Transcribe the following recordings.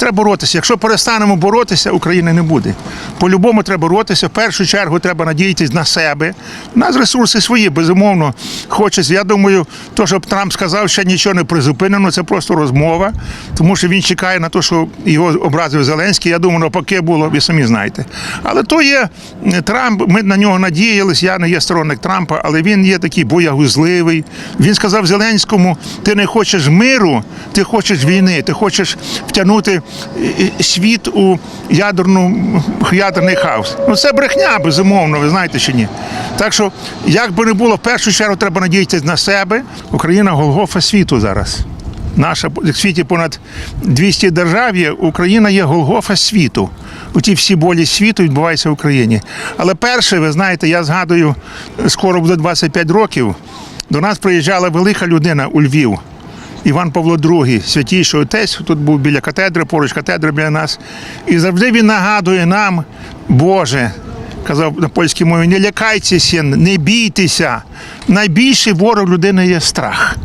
Треба боротися. Якщо перестанемо боротися, України не буде. По-любому треба боротися. В першу чергу треба надіятися на себе. У нас ресурси свої, безумовно. Хочеться. Я думаю, то, що Трамп сказав, ще нічого не призупинено. Це просто розмова, тому що він чекає на те, що його образив Зеленський. Я думаю, навпаки було, ви самі знаєте. Але то є е, Трамп. Ми на нього надіялись. Я не є сторонник Трампа, але він є такий боягузливий. Він сказав Зеленському: ти не хочеш миру, ти хочеш війни, ти хочеш втягнути світ у ядерну ядерний хаос. Ну це брехня, безумовно, ви знаєте чи ні. Так що, як би не було, в першу чергу треба надіятися на себе. Україна Голгофа світу зараз. Наша в світі понад 200 держав є. Україна є Голгофа світу. У ті всі болі світу відбуваються в Україні. Але перше, ви знаєте, я згадую, скоро буде 25 років. До нас приїжджала велика людина у Львів. Іван Павло II, святійший отець, тут був біля катедри, поруч катедри біля нас. І завжди він нагадує нам, Боже, казав на польській мові, не лякайтеся, не бійтеся. Найбільший ворог людини є страх.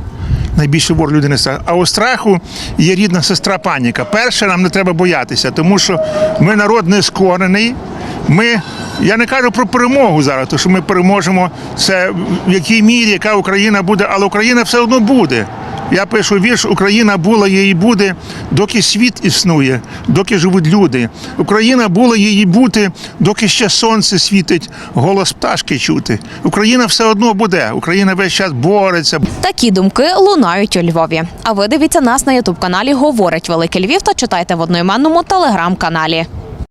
Найбільший ворог людини страх. А у страху є рідна сестра паніка. Перше, нам не треба боятися, тому що ми народ не скорений. Ми, я не кажу про перемогу зараз, тому що ми переможемо це в якій мірі, яка Україна буде, але Україна все одно буде. Я пишу вірш, Україна була її буде, доки світ існує, доки живуть люди. Україна була її бути, доки ще сонце світить, голос пташки чути. Україна все одно буде. Україна весь час бореться. Такі думки лунають у Львові. А ви дивіться нас на ютуб каналі Говорить Великий Львів та читайте в одноіменному телеграм-каналі.